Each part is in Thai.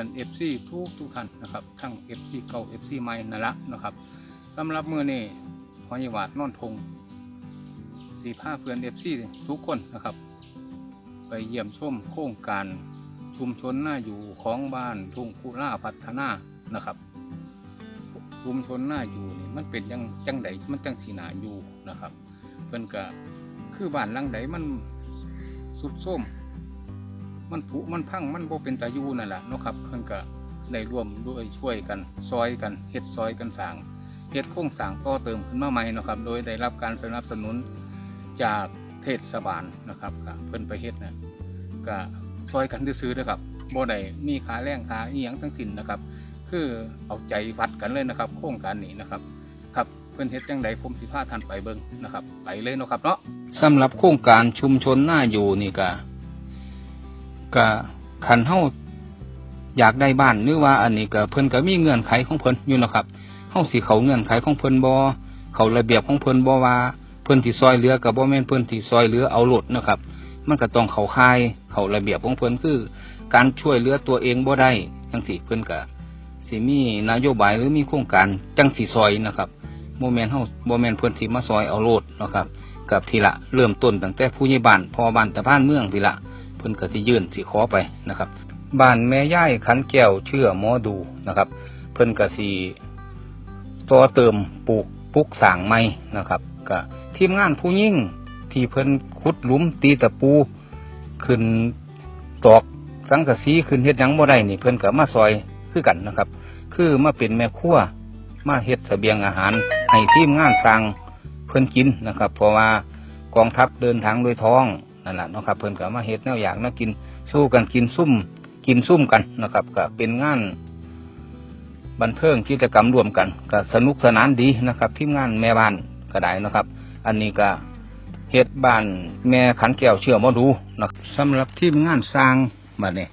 อนเอฟซีทุกทุกท่านนะครับทั้งเอฟซีเก่าเอฟซีใหม่นั่นละนะครับสำหรับมือนี้พอยาวาดนอนทงสีผ้าเพื่อนเอฟซีทุกคนนะครับ ไปเยี่ยมชมโครงการชุมชนหน้าอยู่ของบ้านทุ่งกุล่าพัฒนานะครับชุมชนหน้าอยู่นี่มันเป็นยังจังใดมันจังสีหนาอยู่นะครับ เพิ่อนก็คือบ้านหลังใดมันสุดโทรม มันผุมันพังมันโบเป็นตายู่นั่นแหละเนาะครับเพิ่นก็ได้ร่วมด้วยช่วยกันซอยกันเฮ็ดซอยกันสร้างเฮ็ดโครงสร้างต่อเติมขึ้นมาใหม่นะครับ โดยได้รับการสนับสนุนจากเทศบาลนะครับก็เพิ่นไปเฮ็ดนะก็ซอยกันซื้อๆนะครับบ่ได้มีค่าแรงค่าอีหยังทั้งสิ้นนะครับ คือเอาใจวัดกันเลยนะครับ โครงการนี้นะครับ ครับเพื่อนเฮ็ดจังใดผมสิพาท่านไปเบิ่งนะครับ ไปเลยเนาะครับเนาะสำหรับโครงการชุมชนหน้าอยู่นี่ก็ ก็คันเฮาอยากได้บ้านหรือว่าอันนี้ก็เพิ่นก็มีเงื่อนไขของเพิ่นอยู่นะครับเฮาสิเขาเงื่อนไขของเพิ่นบ่เขาระเบียบของเพิ่นบ่ว่าเพิ่นสิซอยเหลือก็บ่แม่นเพิ่นสิซอยเหลือเอาโลดนะครับ มันก็ต้องเขาคายเขาระเบียบของเพิ่นคือ การช่วยเหลือตัวเองบ่ได้จังซี่เพิ่นก็สิมีนโยบายหรือมีโครงการจังสีซอยนะครับโมเมนเฮาโมเมนเพื่อนที่มาซอยเอาโลดนะครับ กับทีละเริ่มต้นตั้งแต่ผู้ใหญ่บ้านพอบ้านตะพานเมืองทีละ เพิ่นก็สิยื่นสิขอไปนะครับบ้านแม่ย่ายขันแก้วเชื่อหมอดูนะครับ เพิ่นก็สิต่อเติมปลูกปลูกสางใหม่นะครับก็ทีมงานผู้ยิ่งที่เพิ่นขุดหลุมตีตะปู ขึ้นตอกสังกะสีขึ้นเฮ็ดยังบ่ได้นี่เพิ่นก็มาซอยคือกันนะครับ คือมาเป็นแม่ครัวมาเฮ็ดเสบียงอาหารให้ทีมงานสร้างเพิ่นกินนะครับ เพราะว่ากองทัพเดินทางโดยท้อง นั่นแหละนะครับเพิ่นก็มาเฮ็ดแนวอยากนะกินสู้กันกินซุ่มกินซุ่มกันนะครับก็เป็นงานบันเทิงกิจกรรมรวมกันก็สนุกสนานดีนะครับทีมงานแม่บ้านก็ได้นะครับ อันนี้ก็เฮ็ดบ้านแม่ขันแก้วเชื่อมาดูนะสำหรับทีมงานสร้างบัดนี้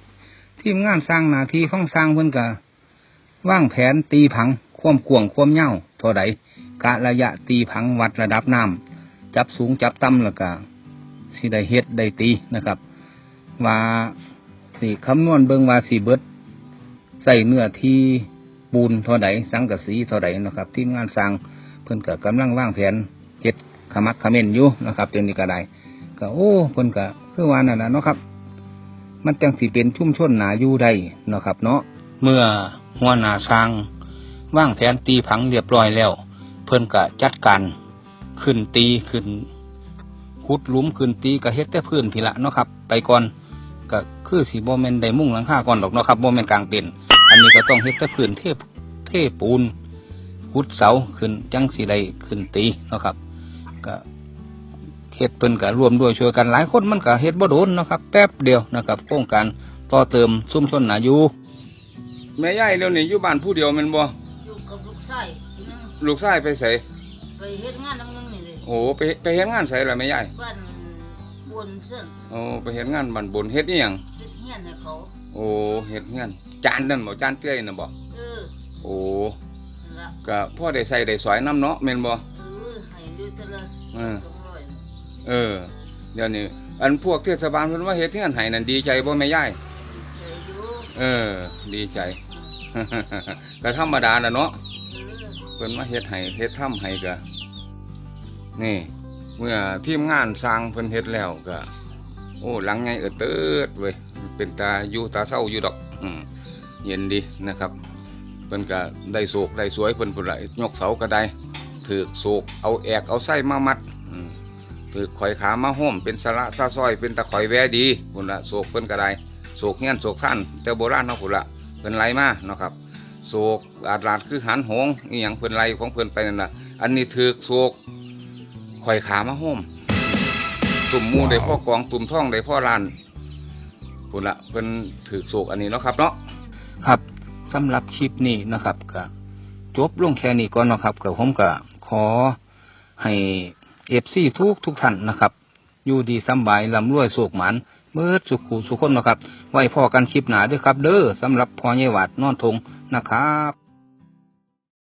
ทีมงานสร้างหนาทีของสร้างเพิ่นก็ว่างแผนตีผังความกวงควมเง่าเท่าใดกะระยะตีผังวัดระดับน้ำจับสูงจับต่ำแล้วก็ สิได้เฮ็ดได้ตีนะครับ ว่าสิคำนวณเบิ่งว่าสิเบิดใส่เนื้อที่ปูนเท่าใดสังกะสีเท่าใดนะครับ ทีมงานสร้างเพิ่นก็กำลังวางแผนเฮ็ดขมักเขม้นอยู่นะครับเดี๋ยวนี้ก็ได้ก็โอ้เพิ่นก็คือว่านั่นแหละเนาะครับ มันจังสิเป็นชุ่มชนหนาอยู่ได้นะครับ เนาะเมื่อหัวหน้าสร้างว่างแผนตีผังเรียบร้อยแล้ว เพิ่นก็จัดการขึ้นตีขึ้น ขุดหลุมขึ้นตีก็เฮ็ดแต่พื้นพิละเนาะครับ ไปก่อนก็คือสีโบเมนได้มุ่งหลังคาก่อนดอกเนาะครับโบเมนกลางเต็นท์อันนี้ก็ต้องเฮ็ดแต่พื้นเทเทปูนขุดเสาขึ้นจังสีได้ขึ้นตีเนาะครับก็เฮ็ดเพิ่นก็ร่วมด้วยช่วยกันหลายคนมันก็เฮ็ดบ่โดนเนาะครับ แป๊บเดียวนะครับโครงการต่อเติมซุ้มชนหนาอยู่แม่ยายเดี๋ยวนี้อยู่บ้านผู้เดียวแม่นบ่อยู่กับลูกชายอืมลูกชายไปไสไปเฮ็ดงานนังนึงนี่เลย โอ้ไปไปเฮ็ดงานไสล่ะแม่ยายบ้านบนเส้นโอ้ไปเฮ็ดงานบ้านบนเฮ็ดอีหยังเฮ็ดเฮียนให้เขาโอ้เฮ็ดงานจานนั่นบ่จานเตื้อยน่ะบ่เออโอ้นั่นละก็พ่อได้ใส่ได้สอยน้ำเนาะแม่นบ่เออให้ดูแต่ละเออสองร้อยเออเดี๋ยวนี้อันพวกเทศบาลเพิ่นว่าเฮ็ดงานให้นั่นดีใจบ่แม่ยายใจอยู่เออ ดีใจ ก็ธรรมดาน่ะเนาะเออเพิ่นมาเฮ็ดให้เฮ็ดทำให้ก็ นี่ เมื่อทีมงานสร้างเพิ่นเฮ็ดแล้วก็ โอ้หลังไงเออเติดเว้ยเป็นตาอยู่ตาเศร้าอยู่ดอกอืมเย็นดีนะครับเพิ่นก็ได้โศกได้สวยเพิ่นพุ่นละยกเสาก็ได้ถือกโศกเอาแอกเอาไส้มามัดอืมถือข่อยขามาห้อมเป็นสระซาซอยเป็นตะข่อยแวดีพุ่นละโศกเพิ่นก็ได้โศกเงี้ยนโศกสั้นแต่โบราณเนาะพุ่นละเพิ่นไหลมาเนาะครับโศกอาดลาดคือหันหงอีหยังเพิ่นไหลของเพิ่นไปนั่นน่ะอันนี้ถือกโศก ข่อยขามาห้มตุ่มมูได้พ่อกองตุ่มท่องได้พ่อลานพุ่นละเพิ่นถือโศกอันนี้เนาะครับเนาะครับสำหรับคลิปนี้นะครับก็จบลงแค่นี้ก่อนนะครับก็ผมก็ขอให้เอฟซีทุกทุกท่านนะครับ อยู่ดีสบายลำรวยสุขหมันเมื่อสุขูสุขคนนะครับ ไว้พอกันคลิปหนาด้วยครับ เด้อสำหรับพอเยวาดนอนทงนะครับ